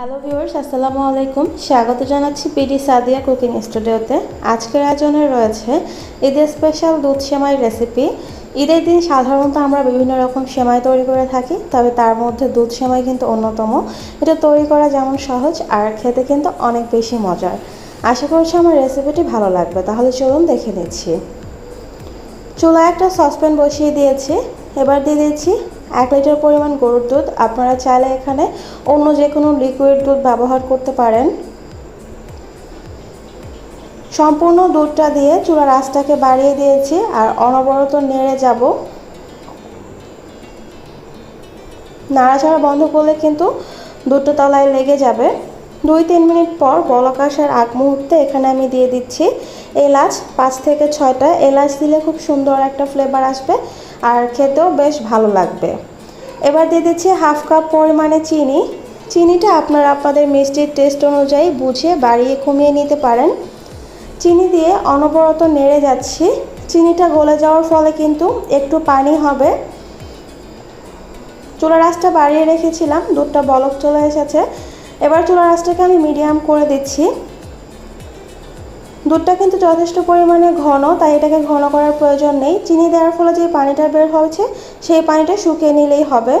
Hello viewers আসসালামু আলাইকুম। স্বাগত জানাচ্ছি পিডি সাদিয়া কুকিং স্টুডিওতে আজকের আয়োজনে রয়েছে ঈদের স্পেশাল দুধ সেমাই রেসিপি ঈদের দিন সাধারণত আমরা বিভিন্ন রকম সেমাই তৈরি করে থাকি, তবে তার মধ্যে দুধ সেমাই কিন্তু অন্যতম। এটা তৈরি করা যেমন সহজ, আর খেতে কিন্তু অনেক বেশি মজার। আশা করছি আমার রেসিপিটি ভালো লাগবে, তাহলে চলুন দেখে নিচ্ছি। চুলায় একটা সসপ্যান বসিয়ে দিয়েছি। এবার দিয়ে দিচ্ছি এক লিটার পরিমাণ গরুর দুধ। আপনারা চাইলে এখানে অন্য যে কোনো লিকুইড দুধ ব্যবহার করতে পারেন। সম্পূর্ণ দুধটা দিয়ে চুলার আঁচটাকে বাড়িয়ে দিয়েছি আর অনবরত নেড়ে যাব। নাড়াচাড়া বন্ধ করলে কিন্তু দুধটা তলায় লেগে যাবে। দুই তিন মিনিট পর বলক আসার আগ মুহূর্তে এখানে আমি দিয়ে দিচ্ছি এলাচ, পাঁচ থেকে ছয়টা। এলাচ দিলে খুব সুন্দর একটা ফ্লেভার আসবে আর খেতেও বেশ ভালো লাগবে। এবার দিয়ে দিচ্ছি হাফ কাপ পরিমাণে চিনি। চিনিটা আপনারা আপনাদের মিষ্টির টেস্ট অনুযায়ী বুঝে বাড়িয়ে কমিয়ে নিতে পারেন। চিনি দিয়ে অনবরত নেড়ে যাচ্ছি। চিনিটা গলে যাওয়ার ফলে কিন্তু একটু পানি হবে। চুলা আঁচটা বাড়িয়ে রেখেছিলাম। দুধটা বলক চলে এসেছে। এবার চুলার আঁচটাকে আমি মিডিয়াম করে দিচ্ছি। দুধটা কিন্তু যথেষ্ট পরিমাণে ঘন, তাই এটাকে ঘন করার প্রয়োজন নেই। চিনি দেওয়ার ফলে যে পানিটা বের হয়েছে সেই পানিটা শুকিয়ে নিলেই হবে।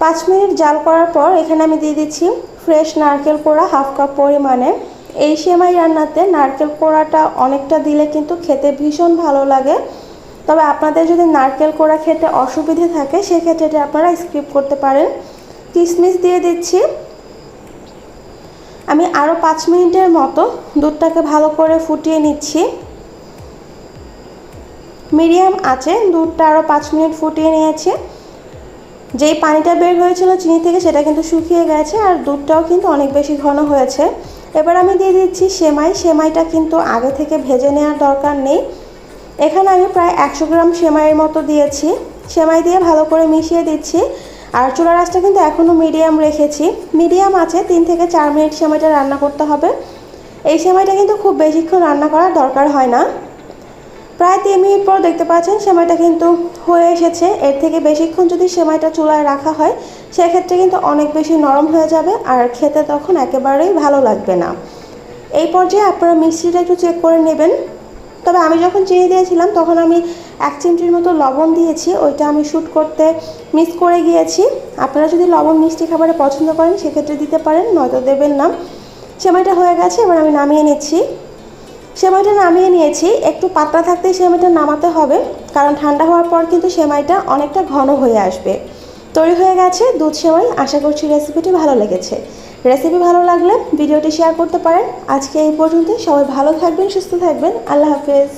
পাঁচ মিনিট জাল করার পর এখানে আমি দিয়ে দিচ্ছি ফ্রেশ নারকেল কোড়া হাফ কাপ পরিমাণে। এই সেমাই রান্নাতে নারকেল কোড়াটা অনেকটা দিলে কিন্তু খেতে ভীষণ ভালো লাগে। তবে আপনাদের যদি নারকেল কোড়া খেতে অসুবিধে থাকে, সেক্ষেত্রে এটা আপনারা স্কিপ করতে পারেন। কিশমিশ দিয়ে দিচ্ছি আমি আরও পাঁচ মিনিটের মতো দুধটাকে ভালো করে ফুটিয়ে নিচ্ছি। মিডিয়াম আছে, দুধটা আরও পাঁচ মিনিট ফুটিয়ে নিয়েছি। যেই পানিটা বের হয়েছিল চিনি থেকে সেটা কিন্তু শুকিয়ে গেছে আর দুধটাও কিন্তু অনেক বেশি ঘন হয়েছে। এবার আমি দিয়ে দিচ্ছি সেমাই, সেমাইটা কিন্তু আগে থেকে ভেজে নেওয়ার দরকার নেই। এখানে আমি প্রায় একশো গ্রাম সেমাইয়ের মতো দিয়েছি। সেমাই দিয়ে ভালো করে মিশিয়ে দিচ্ছি। আর চুলা রাসটা কিন্তু এখনও মিডিয়াম রেখেছি। মিডিয়াম আছে, তিন থেকে চার মিনিট সেমাইটা রান্না করতে হবে। এই সেমাইটা কিন্তু খুব বেশিক্ষণ রান্না করার দরকার হয় না। প্রায় তিন মিনিট পর দেখতে পাচ্ছেন সেমাইটা কিন্তু হয়ে এসেছে। এর থেকে বেশিক্ষণ যদি সেমাইটা চুলায় রাখা হয়, সেক্ষেত্রে কিন্তু অনেক বেশি নরম হয়ে যাবে আর খেতে তখন একেবারেই ভালো লাগবে না। এই পর্যায়ে আপনারা মিষ্টিটা একটু চেক করে নেবেন। তবে আমি যখন চিনি দিয়েছিলাম, তখন আমি এক চিমটির মতো লবণ দিয়েছি, ওইটা আমি শ্যুট করতে মিস করে গিয়েছি। আপনারা যদি লবণ মিষ্টি খাবারে পছন্দ করেন, সেক্ষেত্রে দিতে পারেন, নয়তো দেবেন না। সেমাইটা হয়ে গেছে, এবার আমি নামিয়ে নিচ্ছি। সেমাইটা নামিয়ে নিয়েছি, একটু পাতলা থাকতেই সেমাইটা নামাতে হবে, কারণ ঠান্ডা হওয়ার পর কিন্তু সেমাইটা অনেকটা ঘন হয়ে আসবে। তৈরি হয়ে গেছে দুধ সেমাই, আশা করছি রেসিপিটি ভালো লেগেছে। রেসিপি ভালো লাগলে ভিডিওটি শেয়ার করতে পারেন। আজকে এই পর্যন্তই, সবাই ভালো থাকবেন, সুস্থ থাকবেন, আল্লাহ হাফেজ।